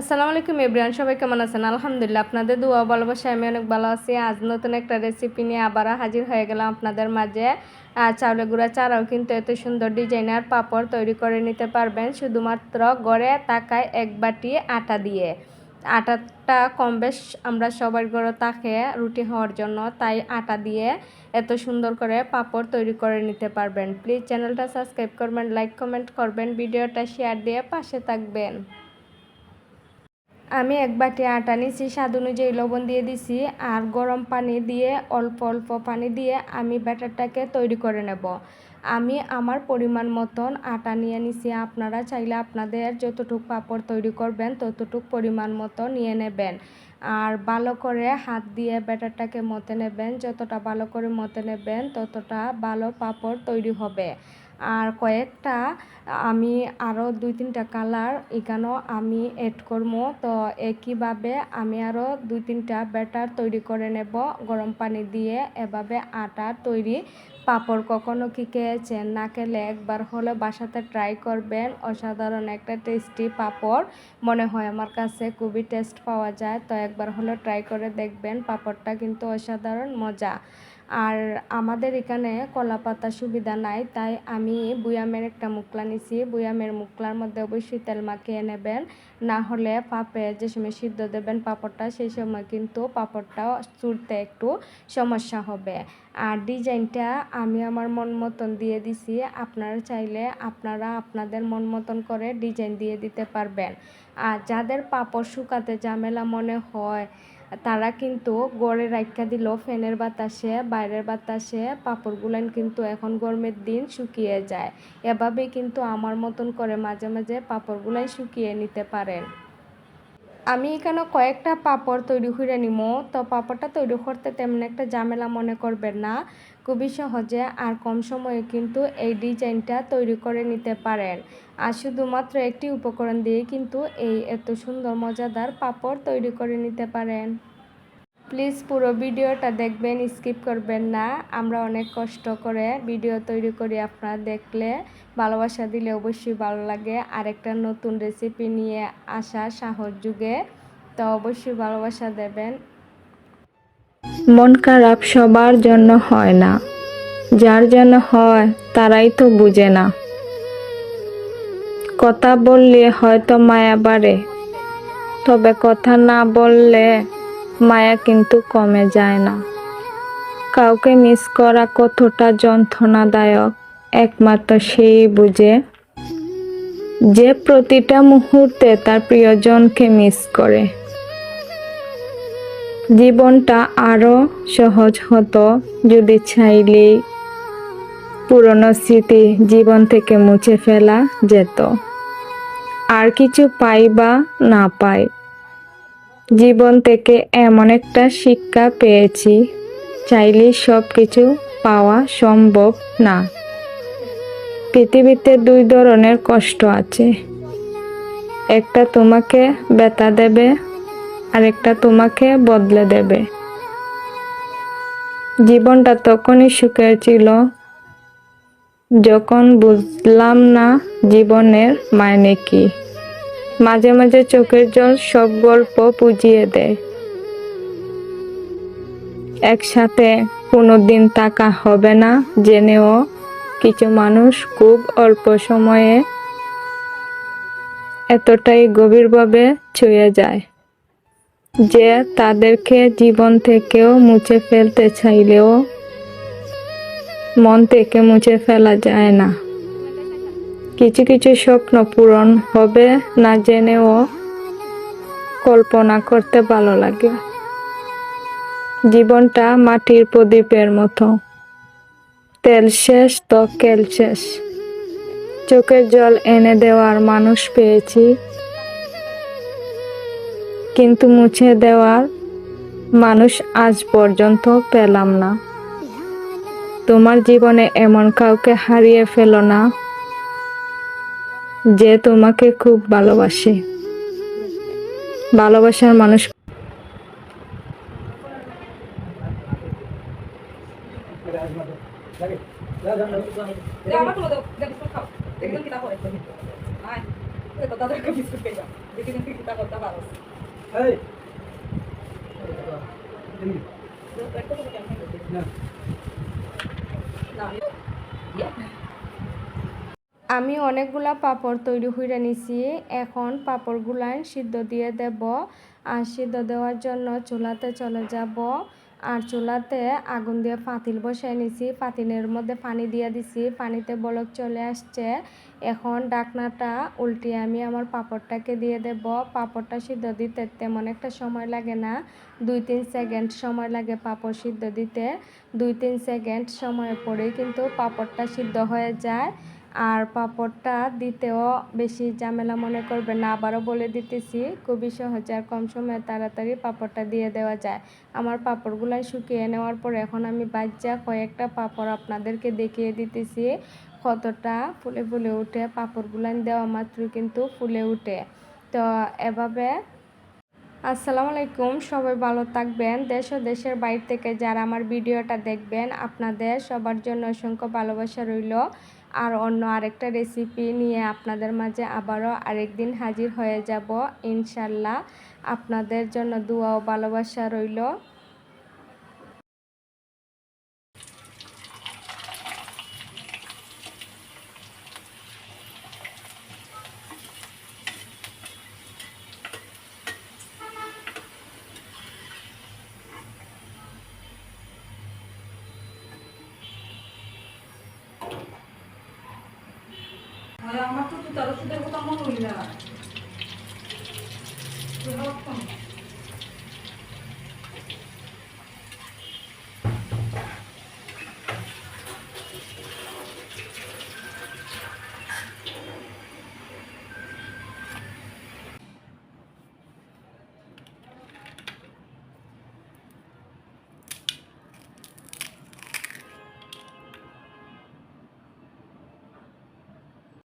আসসালামু আলাইকুম এভরিয়ান সবাই কেমন আছেন? আলহামদুলিল্লাহ, আপনাদের দোয়া ভালোবাসা আমি অনেক ভালো আছি। আজ নতুন একটা রেসিপি নিয়ে আবারও হাজির হয়ে গেলাম আপনাদের মাঝে। চাউলে গুঁড়া চারাও কিন্তু এত সুন্দর ডিজাইনার পাপড় তৈরি করে নিতে পারবেন। শুধুমাত্র গড়ে তাকায় এক বাটি আটা দিয়ে। আটাটা কম বেশ আমরা সবার গড়ে তাকে রুটি হওয়ার জন্য, তাই আটা দিয়ে এত সুন্দর করে পাপড় তৈরি করে নিতে পারবেন। প্লিজ চ্যানেলটা সাবস্ক্রাইব করবেন, লাইক, কমেন্ট করবেন, ভিডিওটা শেয়ার দিয়ে পাশে থাকবেন। আমি এক বাটি আটা নিছি স্বাদ অনুযায়ী লবণ দিয়ে দিছি, আর গরম পানি দিয়ে, অল্প অল্প পানি দিয়ে আমি ব্যাটারটাকে তৈরি করে নেব। আমি আমার পরিমাণ মতন আটা নিয়ে নিছি, আপনারা চাইলে আপনাদের যতটুক পাপড় তৈরি করবেন, ততটুক পরিমাণ মতো নিয়ে নেবেন। আর ভালো করে হাত দিয়ে ব্যাটারটাকে মতে নেবেন, যতটা ভালো করে মতে নেবেন, ততটা ভালো পাপড় তৈরি হবে। আর কয়েকটা, আমি আরও দুই তিনটা কালার এখানেও আমি এড করব। তো একইভাবে আমি আরও দুই তিনটা ব্যাটার তৈরি করে নেব গরম পানি দিয়ে। এভাবে আটা তৈরি। পাপড় কখনো কি খেয়েছেন? না খেলে একবার হলে বাসাতে ট্রাই করবেন। অসাধারণ একটা টেস্টি পাপড়। মনে হয় আমার কাছে খুবই টেস্ট পাওয়া যায়। তো একবার হলে ট্রাই করে দেখবেন, পাপড়টা কিন্তু অসাধারণ মজা। আর আমাদের এখানে কলা পাতা সুবিধা নাই, তাই আমি বুয়ামের একটা মুকলা নিছি। বুয়ামের মুকলার মধ্যে অবশ্যই তেল মাখিয়ে নেবেন। না হলে পাপে যে সময় সিদ্ধ দেবেন পাপড়টা, সেই সময় কিন্তু পাপড়টা চুরতে একটু সমস্যা হবে। আর ডিজাইনটা আমি আমার মন মতন দিয়ে দিছি। আপনারা চাইলে আপনারা আপনাদের মন মতন করে ডিজাইন দিয়ে দিতে পারবেন। আর যাদের পাপড় শুকাতে ঝামেলা মনে হয়, তারা কিন্তু গড়ে রাখা দিল ফ্যানের বাতাসে, বাইরের বাতাসে। পাঁপড়গুলান কিন্তু এখন গরমের দিন শুকিয়ে যায়। এভাবেই কিন্তু আমার মতন করে মাঝে মাঝে পাপড়গুলাই শুকিয়ে নিতে পারেন। আমি এখানে কয়েকটা পাপড় তৈরি করে নিব তো পাপড়টা তৈরি করতে তেমন একটা ঝামেলা মনে করবেন না। খুবই সহজে আর কম সময়ে কিন্তু এই ডিজাইনটা তৈরি করে নিতে পারেন। আর শুধুমাত্র একটি উপকরণ দিয়ে কিন্তু এই এত সুন্দর, মজাদার পাপড় তৈরি করে নিতে পারেন। প্লিজ পুরো ভিডিওটা দেখবেন, স্কিপ করবেন না। আমরা অনেক কষ্ট করে ভিডিও তৈরি করি আপনারা দেখলে। ভালোবাসা দিলে অবশ্যই ভালো লাগে। আরেকটা নতুন রেসিপি নিয়ে আসা সাহস যুগে, তো অবশ্যই ভালোবাসা দেবেন। মন খারাপ সবার জন্য হয় না। যার জন্য হয়, তারাই তো বুঝে না। কথা বললে হয়তো মায়া বাড়ে, তবে কথা না বললে মায়া কিন্তু কমে যায় না। কাউকে মিস করা কতটা যন্ত্রণাদায়ক, একমাত্র সেই বুঝে যে প্রতিটা মুহূর্তে তার প্রিয়জনকে মিস করে। জীবনটা আরও সহজ হতো যদি চাইলেই পুরনো স্মৃতি জীবন থেকে মুছে ফেলা যেত। আর কিছু পাই বা না পাই জীবন থেকে এমন একটা শিক্ষা পেয়েছি, চাইলে সব কিছু পাওয়া সম্ভব না। পৃথিবীতে দুই ধরনের কষ্ট আছে। একটা তোমাকে ব্যথা দেবে, আরেকটা তোমাকে বদলে দেবে। জীবনটা তখনই সুখের ছিল যখন বুঝলাম না জীবনের মানে কি। মাঝে মাঝে চোখের জল সব গল্প বুঝিয়ে দেয়। একসাথে কোনোদিন টাকা হবে না জেনেও কিছু মানুষ খুব অল্প সময়ে এতটাই গভীরভাবে ছুঁয়ে যায় যে তাদেরকে জীবন থেকেও মুছে ফেলতে চাইলেও মন থেকে মুছে ফেলা যায় না। কিছু কিছু স্বপ্ন পূরণ হবে না জেনেও কল্পনা করতে ভালো লাগে। জীবনটা মাটির প্রদীপের মতো। তেল শেষ তো কেল শেষ। চোখের জল এনে দেওয়ার মানুষ পেয়েছি। কিন্তু মুছে দেওয়ার মানুষ আজ পর্যন্ত পেলাম না। তোমার জীবনে এমন কাউকে হারিয়ে ফেলো না। যে তোমাকে খুব ভালোবাসে। ভালোবাসার মানুষ তো তাদেরকে বিস্কুট খাইবা দেখি দেখি কিতা করতে পারো এই না আমি অনেকগুলা পাপড় তৈরি হইরা নিছি, এখন পাপড়গুলান সিদ্ধ দিয়ে দেব, আর সিদ্ধ দেওয়ার জন্য চুলাতে চলে যাব, আর চুলাতে আগুন দিয়ে পাতিল বসাই নিছি পাতিলের মধ্যে পানি দিয়ে দিছি, পানিতে বলক চলে আসছে, এখন ডাকনাটা উল্টিয়ে আমি আমার পাপড়টাকে দিয়ে দেব, পাপড়টা সিদ্ধ দিতে তেমন একটা সময় লাগে না, দুই তিন সেকেন্ড সময় লাগে পাপড় সিদ্ধ দিতে, দুই তিন সেকেন্ড সময় পরেই কিন্তু পাপড়টা সিদ্ধ হয়ে যায় আর পাঁপড়টা দিতেও বেশি ঝামেলা মনে করবে না। আবারও বলে দিতেছি, খুবই সহজে আর কম সময়ে তাড়াতাড়ি পাঁপড়টা দিয়ে দেওয়া যায়। আমার পাঁপড়গুলো শুকিয়ে নেওয়ার পর এখন আমি বাচ্চা কয়েকটা পাঁপড় আপনাদেরকে দেখিয়ে দিতেছি। কতটা ফুলে ফুলে উঠে পাঁপড়গুলো দেওয়া মাত্র কিন্তু ফুলে উঠে। তো এভাবে। আসসালামু আলাইকুম, সবাই ভালো থাকবেন। দেশ ও দেশের বাইরে থেকে যারা আমার ভিডিওটা দেখবেন, আপনাদের সবার জন্য অসংখ্য ভালোবাসা রইল। আর অন্য আরেকটা রেসিপি নিয়ে আপনাদের মাঝে আবারও আরেকদিন হাজির হয়ে যাব। ইনশাল্লাহ আপনাদের জন্য দোয়া ও ভালোবাসা রইল। আমার তো তার সুদের কথা মনে হইলা